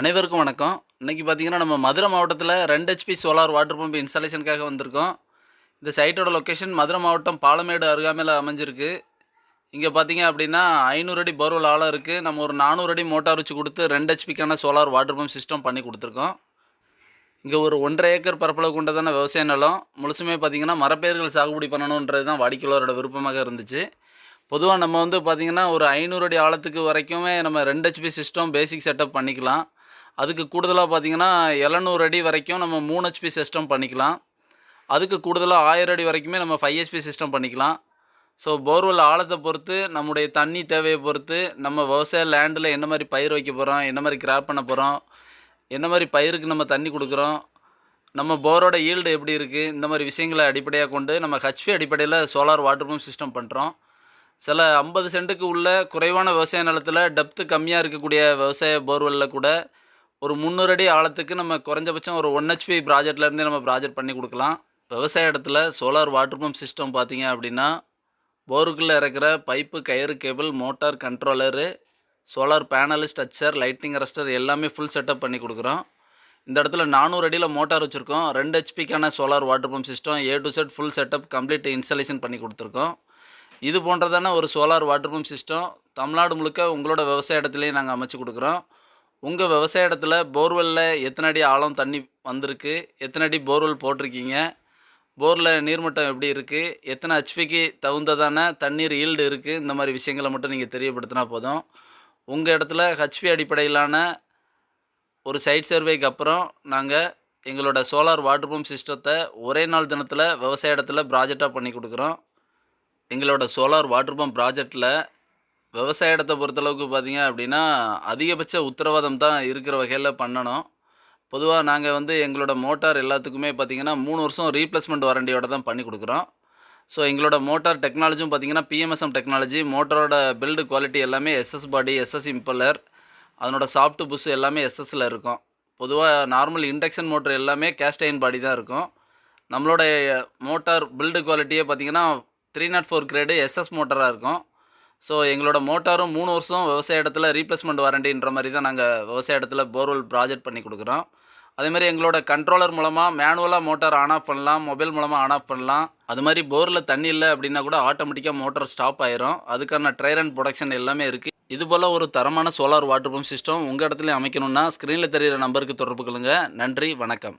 அனைவருக்கும் வணக்கம். இன்றைக்கி பார்த்தீங்கன்னா நம்ம மதுரை மாவட்டத்தில் ரெண்டு ஹெச்பி சோலார் வாட்டர் பம்ப் இன்ஸ்டாலேஷனுக்காக வந்திருக்கோம். இந்த சைட்டோட லொக்கேஷன் மதுரை மாவட்டம் பாலமேடு அருகாமையில் அமைஞ்சிருக்கு. இங்கே பார்த்தீங்க அப்படின்னா ஐநூறு அடி போர்வெல் ஆழம் இருக்குது நம்ம ஒரு நானூறு அடி மோட்டார் வச்சு கொடுத்து ரெண்டு ஹெச்பிக்கான சோலார் வாட்டர் பம்ப் சிஸ்டம் பண்ணி கொடுத்துருக்கோம். இங்கே ஒரு ஒன்றரை ஏக்கர் பரப்பளவு கொண்டதான விவசாய நிலம். முழுசுமே பார்த்தீங்கன்னா மரப்பயிர்கள் சாகுபடி பண்ணணுன்றது தான் வாடிக்கையாளரோட விருப்பமாக இருந்துச்சு. பொதுவாக நம்ம வந்து பார்த்திங்கன்னா ஒரு ஐநூறு அடி ஆழத்துக்கு வரைக்குமே நம்ம ரெண்டு ஹெச்பி சிஸ்டம் பேசிக் செட்டப் பண்ணிக்கலாம். அதுக்கு கூடுதலாக பார்த்திங்கன்னா எழுநூறு அடி வரைக்கும் நம்ம மூணு ஹெச்பி சிஸ்டம் பண்ணிக்கலாம். அதுக்கு கூடுதலாக ஆயிரம் அடி வரைக்குமே நம்ம ஃபைவ் ஹெச்பி சிஸ்டம் பண்ணிக்கலாம். ஸோ போர்வெல் ஆழத்தை பொறுத்து நம்முடைய தண்ணி தேவையை பொறுத்து நம்ம விவசாய லேண்டில் என்ன மாதிரி பயிர் வைக்க போகிறோம் என்ன மாதிரி கிராப் பண்ண போகிறோம் என்ன மாதிரி பயிருக்கு நம்ம தண்ணி கொடுக்குறோம் நம்ம போரோட ஈல்டு எப்படி இருக்குது இந்த மாதிரி விஷயங்களை அடிப்படையாக கொண்டு நம்ம ஹச்பி அடிப்படையில் சோலார் வாட்டர் பம்ப் சிஸ்டம் பண்ணுறோம் சில ஐம்பது சென்ட்டுக்கு உள்ள குறைவான விவசாய நிலத்தில் டெப்த்து கம்மியாக இருக்கக்கூடிய விவசாய போர்வெல்லில் கூட ஒரு முந்நூறு அடி ஆழத்துக்கு நம்ம குறைஞ்சபட்சம் ஒரு ஒன் ஹெச்பி ப்ராஜெக்ட்லேருந்தே நம்ம ப்ராஜெக்ட் பண்ணி கொடுக்கலாம். விவசாய இடத்துல சோலார் வாட்டர் பம்ப் சிஸ்டம் பார்த்தீங்க அப்படின்னா போருக்குள்ளே இருக்கிற பைப்பு கயிறு cable motor controller solar panel structure lightning arrester எல்லாமே ஃபுல் செட்டப் பண்ணி கொடுக்குறோம். இந்த இடத்துல நானூறு அடியில் மோட்டார் வச்சுருக்கோம். ரெண்டு ஹெச்பிக்கான solar water pump system A to Z full setup complete installation பண்ணி கொடுத்துருக்கோம். இது போன்றதான ஒரு solar water pump system Tamil Nadu முழுக்க உங்களோட விவசாய இடத்துலையும் நாங்கள் அமைச்சு கொடுக்குறோம். உங்கள் விவசாய இடத்துல போர்வெல்லில் எத்தனை அடி ஆழம் தண்ணி வந்திருக்கு? எத்தனை அடி போர்வெல் போட்டிருக்கீங்க? போரில் நீர்மட்டம் எப்படி இருக்குது எத்தனை ஹெச்பிக்கு தகுந்ததான தண்ணீர் ஈல்டு இருக்குது இந்த மாதிரி விஷயங்களை மட்டும் நீங்கள் தெரியப்படுத்தினா போதும். உங்கள் இடத்துல ஹெச்பி அடிப்படையிலான ஒரு சைட் சர்வேக்கு அப்புறம் நாங்கள் எங்களோட சோலார் வாட்டர் பம்ப் சிஸ்டத்தை ஒரே நாள் தினத்தில் விவசாய இடத்துல ப்ராஜெக்டாக பண்ணி கொடுக்குறோம். எங்களோட சோலார் வாட்டர் பம்ப் ப்ராஜெக்டில் விவசாய இடத்தை பொறுத்தளவுக்கு பார்த்தீங்க அப்படின்னா அதிகபட்ச உத்தரவாதம் தான் இருக்கிற வகையில் பண்ணணும். பொதுவாக நாங்கள் வந்து எங்களோட மோட்டார் எல்லாத்துக்குமே பார்த்தீங்கன்னா மூணு வருஷம் ரீப்ளேஸ்மெண்ட் வாரண்டியோட தான் பண்ணி கொடுக்குறோம். ஸோ எங்களோட மோட்டார் டெக்னாலஜியும் பார்த்தீங்கன்னா பிஎம்எஸ்எம் டெக்னாலஜி மோட்டரோட பில்டு குவாலிட்டி எல்லாமே எஸ்எஸ் பாடி எஸ்எஸ் இம்பலர் அதனோட சாஃப்ட் புஷ் எல்லாமே எஸ்எஸ்ஸில் இருக்கும். பொதுவாக நார்மல் இண்டக்ஷன் மோட்டர் எல்லாமே கேஸ்டைன் பாடி தான் இருக்கும். நம்மளோட மோட்டார் பில்டு குவாலிட்டியே பார்த்தீங்கன்னா three naught four grade SS மோட்டராக இருக்கும். ஸோ எங்களோட மோட்டாரும் மூணு வருஷம் விவசாய இடத்துல ரீப்ளேஸ்மெண்ட் வாரண்டின்ற மாதிரி தான் நாங்கள் விவசாய இடத்துல போர்வெல் ப்ராஜெக்ட் பண்ணி கொடுக்குறோம். அதேமாதிரி எங்களோட கண்ட்ரோலர் மூலமாக மேனுவலாக மோட்டார் ஆன் ஆஃப் பண்ணலாம் மொபைல் மூலமாக ஆன் ஆஃப் பண்ணலாம். அது மாதிரி போரில் தண்ணி இல்லை அப்படின்னா கூட ஆட்டோமேட்டிக்காக மோட்டார் ஸ்டாப் ஆயிரும். அதுக்கான ட்ரையர் அண்ட் ப்ரொடக்ஷன் எல்லாமே இருக்குது இது போல் ஒரு தரமான சோலார் வாட்டர் பம்ப் சிஸ்டம் உங்கள் இடத்துல அமைக்கணும்னா ஸ்க்ரீனில் தெரிகிற நம்பருக்கு தொடர்பு கொள்ளுங்கள் நன்றி வணக்கம்.